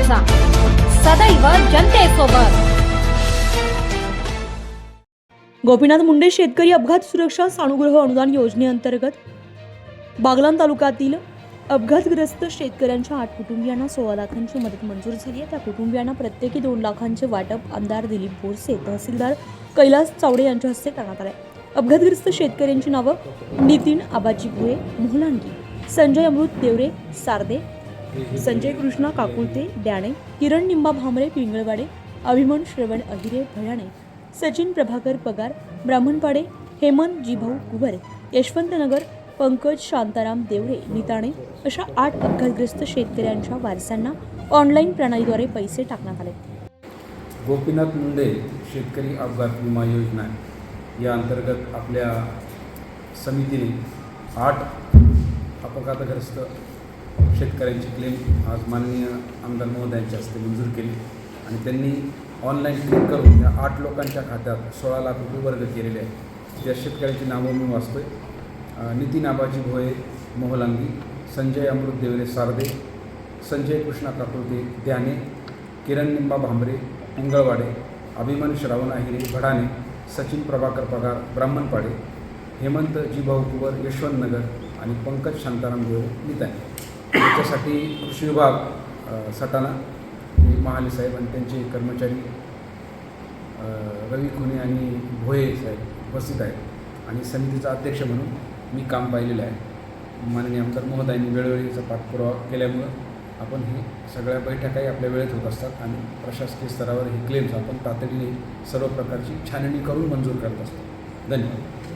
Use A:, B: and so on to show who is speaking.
A: तुमचा सदैव जनतेसोबत.
B: गोपीनाथ मुंडे शेतकरी अपघात सुरक्षा सानुग्रह अनुदान योजनेअंतर्गत बागलाण तालुक्यातील अपघातग्रस्त शेतकऱ्यांच्या आठ कुटुंबियांना सोळा लाखांची मदत मंजूर झाली आहे. त्या कुटुंबियांना प्रत्येकी दोन लाखांचे वाटप आमदार दिलीप बोरसे तहसीलदार कैलास चावडे यांच्या हस्ते करण्यात आले अपघातग्रस्त शेतकऱ्यांची नावं नितीन आबाजी भुये मोहलांगी संजय अमृत देवरे सारदे संजय कृष्णा काकुळते द्याणे किरण निंबा भामरे पिंगळवाडे अभिमन श्रवण अहिरे भयाणे सचिन प्रभाकर पगार ब्राह्मणपाडे हेमंत जीभाऊ कुबर यशवंतनगर पंकज शांताराम देवरे निताणे अशा आठ अपघातग्रस्त शेतकऱ्यांच्या वारसांना ऑनलाईन प्रणालीद्वारे पैसे टाकण्यात आले.
C: गोपीनाथ मुंडे शेतकरी अपघात विमा योजना या अंतर्गत आपल्या समितीने आठ अपघातग्रस्त शेतकऱ्यांची क्लेम आज माननीय आमदार महोदयांच्या हस्ते मंजूर केली. आणि त्यांनी ऑनलाईन क्लिक करून या आठ लोकांच्या खात्यात सोळा लाख रुपये वर्ग केलेले आहेत. त्या शेतकऱ्यांची नावं मी वाचतोय. नितीन आबाजी भोये मोहलांगी संजय अमृत देवरे सारदे संजय कृष्णा काकुर्दे द्याने किरण निंबा भांबरे पिंगळवाडे अभिमन श्रावण अहिरे भडाणे सचिन प्रभाकर पगार ब्राह्मणपाडे हेमंत जीभाऊ कुवर यशवंतनगर आणि पंकज शांताराम देव निताने. याच्यासाठी कृषी विभाग सटाणा महाले साहेब आणि त्यांचे कर्मचारी रवी खुने आणि भोये साहेब उपस्थित आहेत. आणि समितीचा अध्यक्ष म्हणून मी काम पाहिलेलं आहे. माननीय आमदार महोदयांनी वेळोवेळीचा पाठपुरावा केल्यामुळं आपण हे सगळ्या बैठकाही आपल्या वेळेत होत असतात आणि प्रशासकीय स्तरावर हे क्लेम्स आपण तातडीने सर्व प्रकारची छाननी करून मंजूर करत असतो. धन्यवाद.